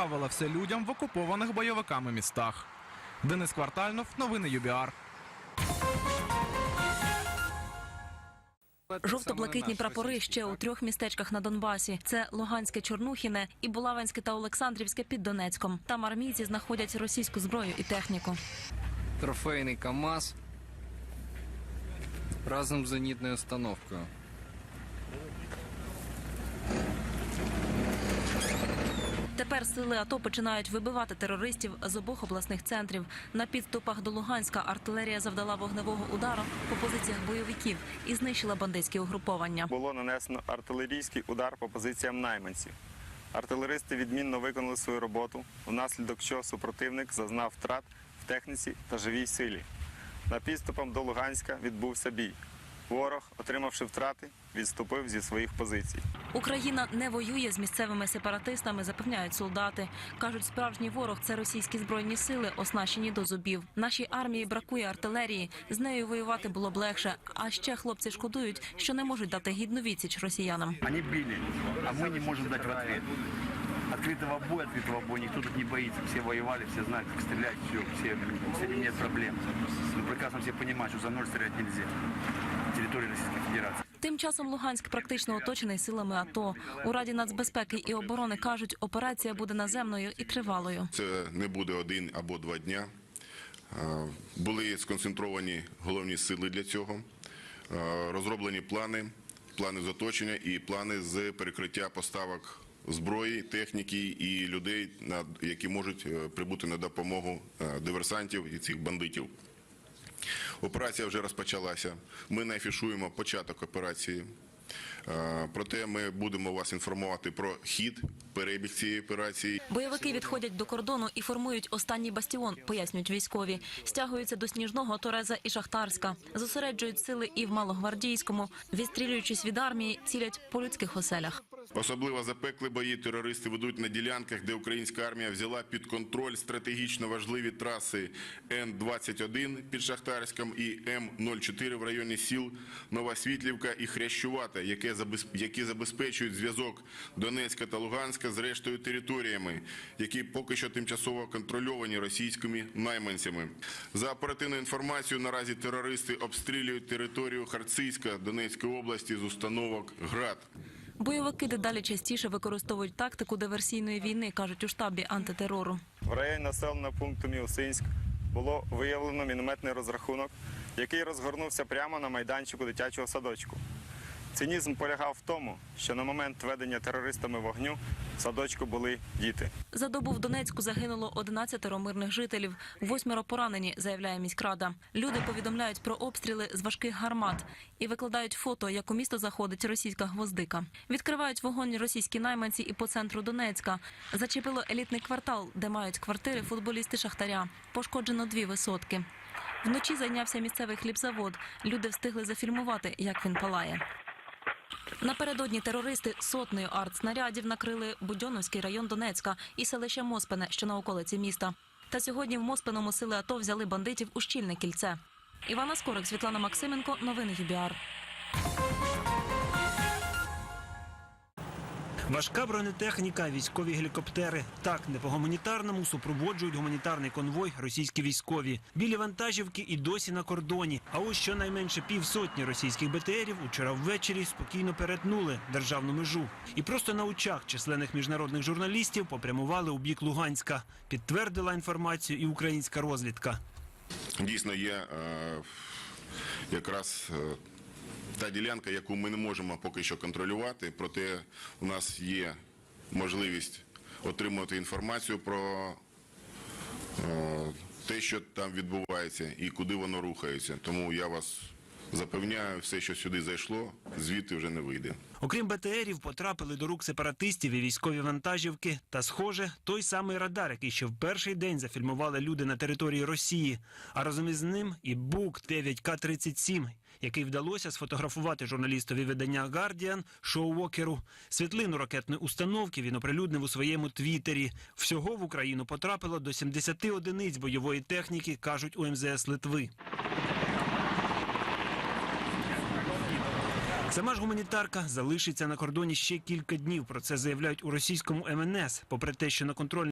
Правила все людям в окупованих бойовиками містах. Денис Квартальнов, новини ЮБІАР. Жовто-блакитні прапори ще у трьох містечках на Донбасі: це Луганське Чорнухіне і Булавинське та Олександрівське під Донецьком. Там армійці знаходять російську зброю і техніку. Трофейный КАМАЗ разом з зенітною установкою. Тепер сили АТО починають вибивати терористів з обох обласних центрів. На підступах до Луганська артилерія завдала вогневого удару по позиціях бойовиків і знищила бандитські угруповання. було нанесено артилерійський удар по позиціям найманців. Артилеристи відмінно виконали свою роботу, внаслідок чого супротивник зазнав втрат в техніці та живій силі. На підступом до Луганська відбувся бій. Ворог, отримавши втрати, відступив зі своїх позицій. Україна не воює з місцевими сепаратистами, запевняють солдати. кажуть, справжній ворог це російські збройні сили, оснащені до зубів. Нашій армії бракує артилерії. З нею воювати було б легше. А ще хлопці шкодують, що не можуть дати гідну відсіч росіянам. Они били, а мы не можем дать в ответ. Открытого боя, открытого боя никто тут не боится. Все воевали, все знают, как стрелять, все, все, с этим нет проблем. Мы прекрасно все понимают, что за ноль стрелять нельзя. На территории Российской Федерации. Тим часом Луганськ практично оточений силами АТО. У Раді нацбезпеки і оборони кажуть, операція буде наземною і тривалою. Це не буде один або два дня. Е, Були сконцентровані головні сили для цього, Е, розроблені плани, плани з оточення і плани з перекриття поставок зброї, техніки і людей, які можуть е, прибути на допомогу е, диверсантів і цих бандитів. Операція вже розпочалася. Ми не афішуємо початок операції. Е, Проте ми будемо вас інформувати про хід, перебіг цієї операції. Бойовики відходять до кордону і формують останній бастіон, пояснюють військові. Стягуються до Сніжного, Тореза і Шахтарська. Зосереджують сили і в Малогвардійському. Відстрілюючись від армії, цілять по людських оселях. Особливо запекли бої терористи ведуть на ділянках, де українська армія взяла під контроль стратегічно важливі траси Н-21 під Шахтарськом і М-04 в районі сіл Новосвітлівка і Хрящувата, які забезпечують зв'язок Донецька та Луганська з рештою територіями, які поки що тимчасово контрольовані російськими найманцями. За оперативною інформацією, наразі терористи обстрілюють територію Харцизька Донецької області з установок ГРАД. Бойовики дедалі частіше використовують тактику диверсійної війни, кажуть у штабі антитерору. В районі населеного пункту Мілсинськ було виявлено мінометний розрахунок, який розгорнувся прямо на майданчику дитячого садочку. Цинізм полягав в тому, що на момент ведення терористами вогню в садочку були діти. За добу в Донецьку загинуло 11 мирних жителів, восьмеро поранені, заявляє міськрада. Люди повідомляють про обстріли з важких гармат і викладають фото, як у місто заходить російська гвоздика. Відкривають вогонь російські найманці і по центру Донецька. Зачепило елітний квартал, де мають квартири футболісти Шахтаря. Пошкоджено дві висотки. Вночі зайнявся місцевий хлібзавод. Люди встигли зафільмувати, як він палає. Напередодні терористи сотнею артснарядів накрили Будьоновський район Донецька і селище Моспене, що на околиці міста. Та сьогодні в Моспеному сили АТО взяли бандитів у щільне кільце. Івана Скорик, Світлана Максименко, новини ЮБІАР. Важка бронетехніка, військові гелікоптери. Так, не по гуманітарному супроводжують гуманітарний конвой російські військові. Білі вантажівки і досі на кордоні. А ось щонайменше півсотні російських БТРів учора ввечері спокійно перетнули державну межу. І просто на очах численних міжнародних журналістів попрямували у бік Луганська. Підтвердила інформацію і українська розвідка. Дійсно є е, якраз е, та ділянка, яку ми не можемо поки що контролювати, проте у нас є можливість отримувати інформацію про е, те, що там відбувається і куди воно рухається. Тому я вас запевняю, все, що сюди зайшло, звідти вже не вийде. Окрім БТРів, потрапили до рук сепаратистів і військові вантажівки. Та, схоже, той самий радар, який ще в перший день зафільмували люди на території Росії. А разом із ним і Бук 9К-37, який вдалося сфотографувати журналістові видання Guardian Шоу Вокеру. Світлину ракетної установки він оприлюднив у своєму твіттері. Всього в Україну потрапило до 70 одиниць бойової техніки, кажуть у МЗС Литви. Сама ж гуманітарка залишиться на кордоні ще кілька днів. Про це заявляють у російському МНС. Попри те, що на контроль